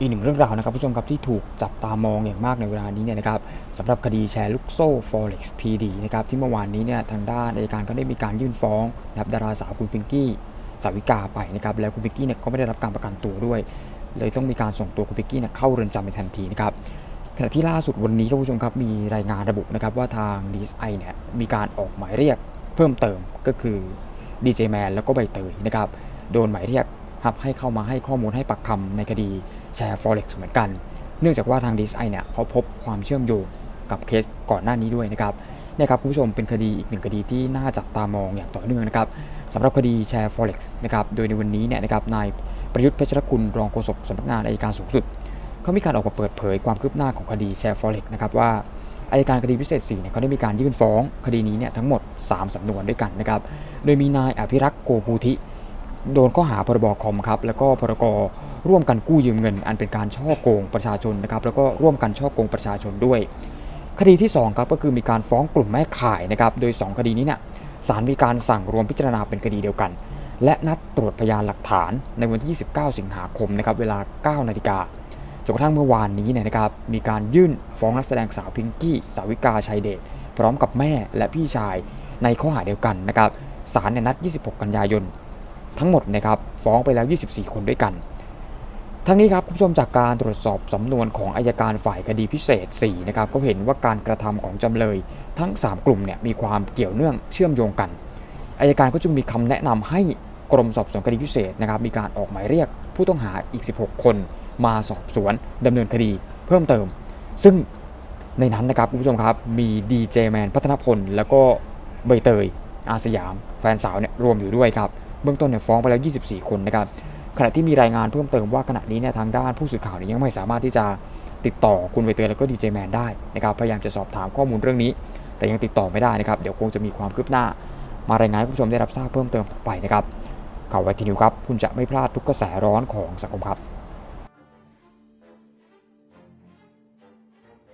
อีกหนึ่งเรื่องราวนะครับผู้ชมครับที่ถูกจับตามองอย่างมากในเวลานี้เนี่ยนะครับสำหรับคดีแชร์ลูกโซ่ Forex TD นะครับที่เมื่อวานนี้เนี่ยทางด้านอัยการก็ได้มีการยื่นฟ้องนะครับดาราสาวคุณพิงกี้สาวิกาไปนะครับแล้วคุณพิงกี้เนี่ยก็ไม่ได้รับการประกันตัวด้วย เลยต้องมีการส่งตัวคุณพิงกี้เนี่ยเข้าเรือนจำในทันทีนะครับขณะที่ล่าสุดวันนี้ครับผู้ชมครับมีรายงานระบุนะครับว่าทาง DSI เนี่ยมีการออกหมายเรียกเพิ่มเติมก็คือดีเจแมนแล้วก็ใบเตยนะครับโดนหมายเรียก ครับให้เข้ามาให้ข้อมูลให้ปักคำในคดีแชร์ Forex เหมือนกัน เนื่องจากว่าทาง DSI เนี่ยเขาพบความเชื่อมโยงกับเคสก่อนหน้านี้ด้วยนะครับเนี่ยครับคุณผู้ชมเป็นคดีอีกหนึ่งคดีที่น่าจับตามองอย่างต่อเนื่องนะครับสำหรับคดีแชร์ Forex นะครับโดยในวันนี้เนี่ยนะครับนายประยุทธ์เพชรคุณรองโฆษกสำนักงานอัยการสูงสุดเขามีการออกมาเปิดเผยความคืบหน้าของคดีแชร์ Forex นะครับว่าอัยการคดีพิเศษ4เนี่ยเขาได้มีการยื่นฟ้องคดีนี้เนี่ยทั้งหมด 3 สำนวนด้วยกันนะครับ โดยมีนายอภิรักษ์โกภูธิ โดนข้อหาพรบคอมครับแล้วก็พรกร่วมกันกู้ยืมเงิน อันเป็นการช่อโกงประชาชนนะครับแล้วก็ร่วมกันช่อโกงประชาชนด้วย คดีที่2ครับก็คือมีการฟ้องกลุ่มแม่ข่ายนะครับโดย 2 คดีนี้เนี่ยศาลมีการสั่งรวมพิจารณาเป็นคดีเดียวกัน และนัดตรวจพยานหลักฐานในวันที่ 29 สิงหาคมนะครับเวลา 9 นาฬิกาจนกระทั่งเมื่อวานนี้เนี่ยนะครับมีการยื่นฟ้องนักแสดงสาวพิงกี้ สาวิกาชัยเดชพร้อมกับแม่และพี่ชายในข้อหาเดียวกันนะครับศาลเนี่ยนัด 26 กันยายน ทั้งหมดนะครับฟ้องไปแล้ว 24 คนด้วยกัน ทั้งนี้ครับคุณผู้ชมจากการตรวจสอบสำนวนของอายการฝ่ายคดีพิเศษ4นะครับก็เห็นว่าการกระทำของจำเลยทั้ง 3 กลุ่มเนี่ยมีความเกี่ยวเนื่องเชื่อมโยงกันอายการก็จึงมีคำแนะนำให้กรมสอบสวนคดีพิเศษนะครับมีการออกหมายเรียกผู้ต้องหาอีก 16 คนมาสอบสวนดำเนินคดีเพิ่มเติม ซึ่งในนั้นนะครับคุณผู้ชมครับมีดีเจแมนพัฒนพล แล้วก็ใบเตยอาสยาม แฟนสาวเนี่ยรวมอยู่ด้วยครับ เบื้องต้นเนี่ยฟ้องไปแล้ว 24 คนนะครับขณะที่มีรายงานเพิ่มเติมว่าขณะนี้เนี่ยทางด้านผู้สื่อข่าวเนี่ยยังไม่สามารถที่จะติดต่อคุณใบเตยแล้วก็ดีเจแมนได้นะครับพยายามจะสอบถามข้อมูลเรื่องนี้ แต่ยังติดต่อไม่ได้นะครับเดี๋ยวคงจะมีความคืบหน้า มารายงานให้คุณผู้ชมได้รับทราบเพิ่มเติมต่อไปนะครับข่าวไวทีนิวครับคุณจะไม่พลาดทุกกระแสร้อนของสังคมครับ